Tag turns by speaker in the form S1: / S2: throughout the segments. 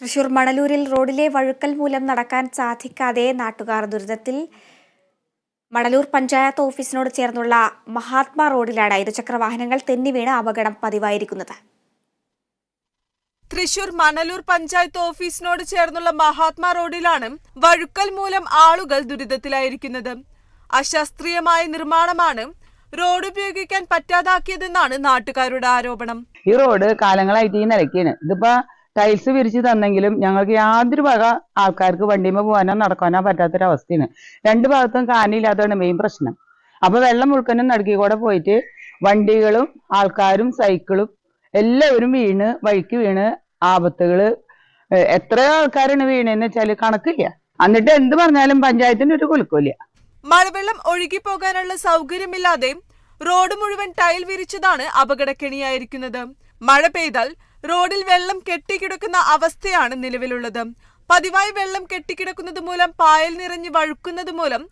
S1: തൃശൂർ മണലൂരിൽ റോഡിലെ വഴുക്കൽ മൂലം നടക്കാൻ സാധിക്കാതെ നാട്ടുകാർ ദുരിതത്തിൽ. മണലൂർ പഞ്ചായത്ത് ഓഫീസിനോട് ചേർന്നുള്ള മഹാത്മാ റോഡിലാണ് ഇരുചക്ര വാഹനങ്ങൾ തെന്നി വീണ് അപകടം പതിവായിരിക്കുന്നത്.
S2: തൃശൂർ മണലൂർ പഞ്ചായത്ത് ഓഫീസിനോട് ചേർന്നുള്ള മഹാത്മാ റോഡിലാണ് വഴുക്കൽ മൂലം ആളുകൾ ദുരിതത്തിലായിരിക്കുന്നത്. അശാസ്ത്രീയമായ നിർമ്മാണമാണ് റോഡ് ഉപയോഗിക്കാൻ പറ്റാതാക്കിയതെന്നാണ് നാട്ടുകാരുടെ ആരോപണം.
S3: ഈ റോഡ് കാലങ്ങളായിട്ട് ഈ നിലയ്ക്കാണ് ഇതിപ്പോ ടൈൽസ് വിരിച്ച് തന്നെങ്കിലും ഞങ്ങൾക്ക് യാതൊരു വക ആൾക്കാർക്ക് വണ്ടിമേ പോകാനോ നടക്കാനോ പറ്റാത്തൊരവസ്ഥയാണ്. രണ്ട് ഭാഗത്തും കാനില്ലാത്തതാണ് മെയിൻ പ്രശ്നം. അപ്പൊ വെള്ളം മുഴുക്കനും നടുക്കി കൂടെ പോയിട്ട് വണ്ടികളും ആൾക്കാരും സൈക്കിളും എല്ലാവരും വീണ് വഴിക്ക് വീണ് ആപത്തുകൾ എത്രയോ എത്ര ആൾക്കാരാണ് വീണെന്ന് വെച്ചാൽ കണക്കില്ല. എന്നിട്ട് എന്ത് പറഞ്ഞാലും പഞ്ചായത്തിന് ഒരു കുലുക്കില്ല
S2: മഴവെള്ളം ഒഴുകി പോകാനുള്ള സൗകര്യമില്ലാതെ റോഡ് മുഴുവൻ ടൈൽ വിരിച്ചതാണ് അപകടക്കെണിയായിരിക്കുന്നത്. മഴ പെയ്താൽ റോഡിൽ വെള്ളം കെട്ടിക്കിടക്കുന്ന അവസ്ഥയാണ് നിലവിലുള്ളത്. പതിവായി വെള്ളം കെട്ടിക്കിടക്കുന്നത് മൂലം പായൽ നിറഞ്ഞ് വഴുക്കുന്നത് മൂലം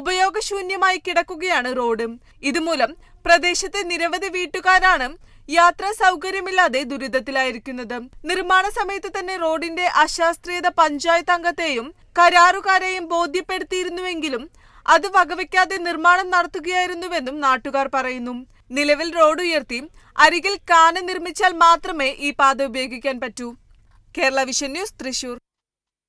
S2: ഉപയോഗശൂന്യമായി കിടക്കുകയാണ് റോഡ്. ഇതുമൂലം പ്രദേശത്തെ നിരവധി വീട്ടുകാരാണ് യാത്രാ സൗകര്യമില്ലാതെ ദുരിതത്തിലായിരിക്കുന്നത്. നിർമ്മാണ സമയത്ത് തന്നെ റോഡിന്റെ അശാസ്ത്രീയത പഞ്ചായത്ത് അംഗത്തെയും കരാറുകാരെയും ബോധ്യപ്പെടുത്തിയിരുന്നുവെങ്കിലും അത് വകവയ്ക്കാതെ നിർമ്മാണം നടത്തുകയായിരുന്നുവെന്നും നാട്ടുകാർ പറയുന്നു. നിലവിൽ റോഡ് ഉയർത്തി അരികിൽ കാന നിർമ്മിച്ചാൽ മാത്രമേ ഈ പാത ഉപയോഗിക്കാൻ പറ്റൂ. Kerala vision news Thrissur.